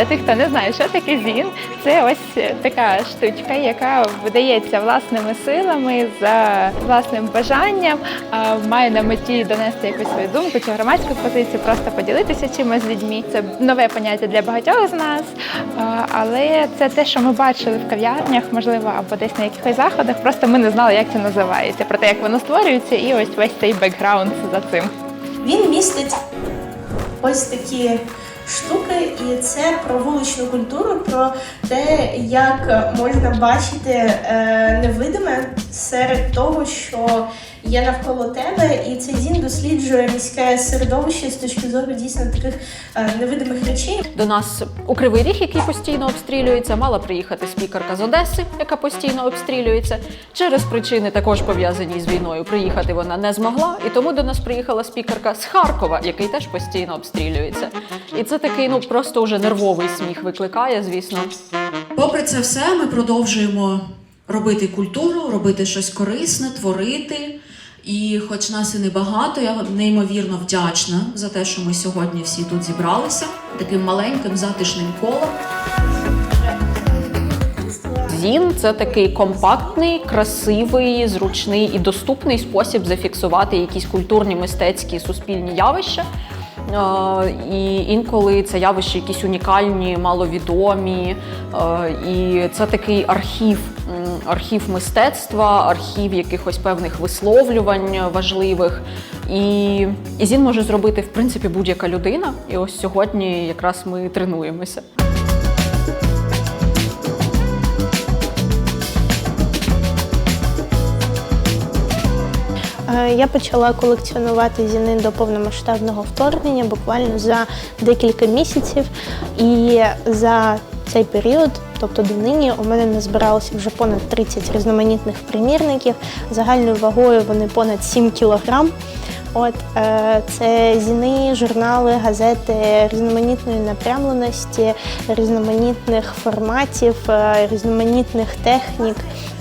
Для тих, хто не знає, що таке зін, це ось така штучка, яка видається власними силами за власним бажанням, має на меті донести якусь свою думку чи громадську позицію, просто поділитися чимось з людьми. Це нове поняття для багатьох з нас, але це те, що ми бачили в кав'ярнях, можливо, або десь на якихось заходах. Просто ми не знали, як це називається, про те, як воно створюється, і ось весь цей бекграунд за цим. Він містить ось такі штуки, і це про вуличну культуру, про те, як можна бачити е, невидиме серед того, що є навколо тебе, і цей зін досліджує міське середовище з точки зору дійсно таких е, невидимих речей. До нас у Кривий Ріг, який постійно обстрілюється, мала приїхати спікерка з Одеси, яка постійно обстрілюється. Через причини також пов'язані з війною. Приїхати вона не змогла, і тому до нас приїхала спікерка з Харкова, який теж постійно обстрілюється. І це такий, ну просто вже нервовий сміх викликає, звісно. Попри це все, ми продовжуємо робити культуру, робити щось корисне, творити. І хоч нас і небагато, я неймовірно вдячна за те, що ми сьогодні всі тут зібралися таким маленьким затишним колом. Зін це такий компактний, красивий, зручний і доступний спосіб зафіксувати якісь культурні, мистецькі, суспільні явища. І інколи це явища якісь унікальні, маловідомі. І це такий архів, архів мистецтва, архів якихось певних висловлювань важливих. І зін може зробити в принципі будь-яка людина. І ось сьогодні якраз ми тренуємося. Я почала колекціонувати зіни до повномасштабного вторгнення буквально за декілька місяців. І за цей період, тобто до нині, у мене назбиралося вже понад 30 різноманітних примірників. Загальною вагою вони понад 7 кілограм. От е, це зіни, журнали, газети різноманітної напрямленості, різноманітних форматів, е, різноманітних технік.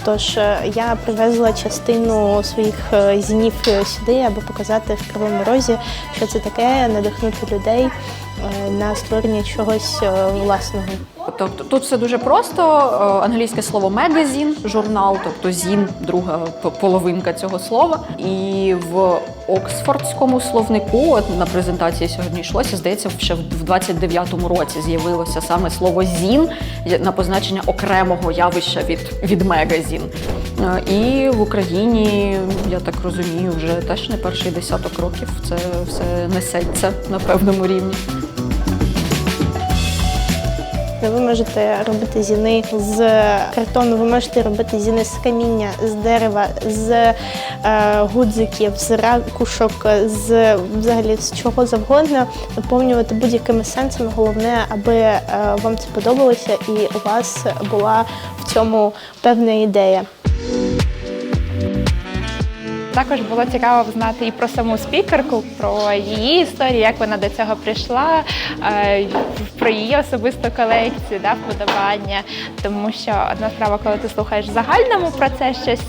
Тож е, я привезла частину своїх зінів сюди, аби показати в Кривому Розі, що це таке, надихнути людей на створення чогось власного. Тобто тут все дуже просто. Е, Англійське слово мегазін, журнал, тобто зін, друга половинка цього слова. І в Оксфордському словнику, от на презентації сьогодні йшлося, здається, ще в 29-му році з'явилося саме слово зін на позначення окремого явища від, від мегазін. Е, І в Україні, я так розумію, вже теж не перший десяток років це все несеться на певному рівні. Ви можете робити зіни з картону, ви можете робити зіни з каміння, з дерева, з е, гудзиків, з ракушок, з взагалі з чого завгодно, наповнювати будь-якими сенсами. Головне, аби е, вам це подобалося і у вас була в цьому певна ідея. Також було цікаво знати і про саму спікерку, про її історію, як вона до цього прийшла, е, про її особисту колекцію, да, вподобання. Тому що одна справа, коли ти слухаєш в загальному про це щось,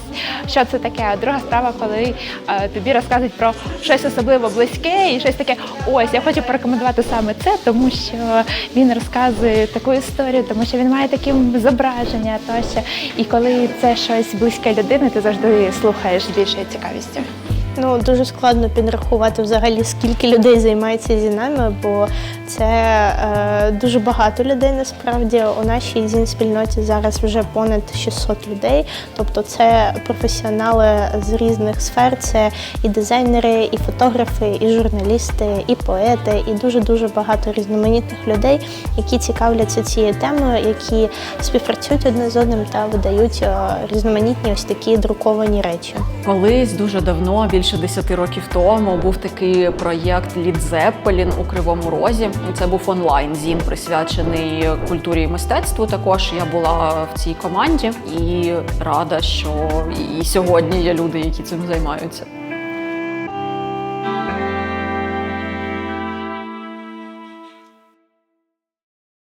що це таке, а друга справа, коли е, тобі розказують про щось особливо близьке і щось таке. Ось я хочу порекомендувати саме це, тому що він розказує таку історію, тому що він має такі зображення тощо. І коли це щось близьке людини, ти завжди слухаєш з більшою цікавістю. Ну дуже складно підрахувати взагалі, скільки людей займається зінами, бо це е, дуже багато людей насправді. У нашій зін спільноті зараз вже понад 600 людей. Тобто це професіонали з різних сфер. Це і дизайнери, і фотографи, і журналісти, і поети, і дуже дуже багато різноманітних людей, які цікавляться цією темою, які співпрацюють одне з одним та видають е, різноманітні ось такі друковані речі. Колись дуже давно, більше 10 років тому, був такий проєкт Лід Зеппелін у Кривому Розі. Це був онлайн зін, присвячений культурі і мистецтву. Також я була в цій команді і рада, що і сьогодні є люди, які цим займаються.